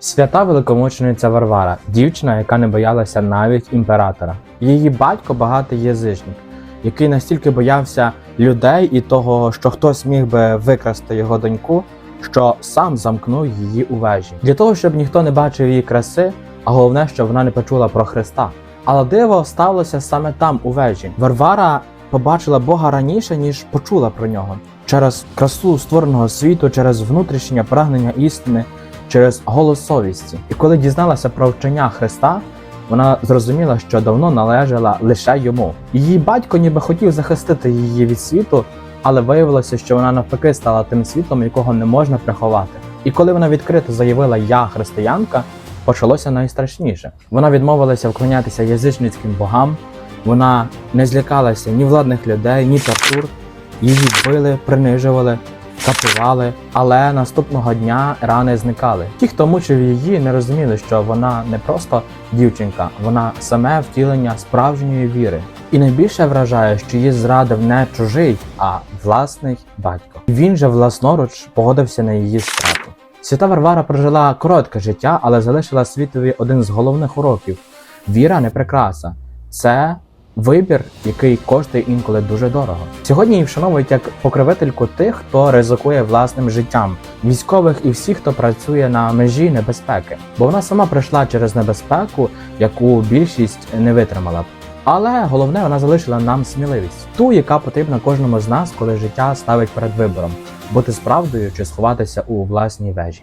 Свята великомучениця Варвара, дівчина, яка не боялася навіть імператора. Її батько багатий язичник, який настільки боявся людей і того, що хтось міг би викрасти його доньку, що сам замкнув її у вежі. Для того, щоб ніхто не бачив її краси, а головне, щоб вона не почула про Христа. Але диво сталося саме там, у вежі. Варвара побачила Бога раніше, ніж почула про нього. Через красу створеного світу, через внутрішнє прагнення істини, через голос совісті. І коли дізналася про вчення Христа, вона зрозуміла, що давно належала лише йому. Її батько ніби хотів захистити її від світу, але виявилося, що вона навпаки стала тим світлом, якого не можна приховати. І коли вона відкрито заявила Я християнка, почалося найстрашніше. Вона відмовилася вклонятися язичницьким богам. Вона не злякалася ні владних людей, ні тортур. Її били, принижували, катували, але наступного дня рани зникали. Ті, хто мучив її, не розуміли, що вона не просто дівчинка, вона саме втілення справжньої віри. І найбільше вражає, що її зрадив не чужий, а власний батько. Він же власноруч погодився на її страту. Свята Варвара прожила коротке життя, але залишила світові один з головних уроків: віра не прикраса. Це вибір, який коштує інколи дуже дорого. Сьогодні її вшановують як покровительку тих, хто ризикує власним життям, військових і всіх, хто працює на межі небезпеки, бо вона сама пройшла через небезпеку, яку більшість не витримала. Але головне, вона залишила нам сміливість, ту, яка потрібна кожному з нас, коли життя ставить перед вибором бути справдою чи сховатися у власній вежі.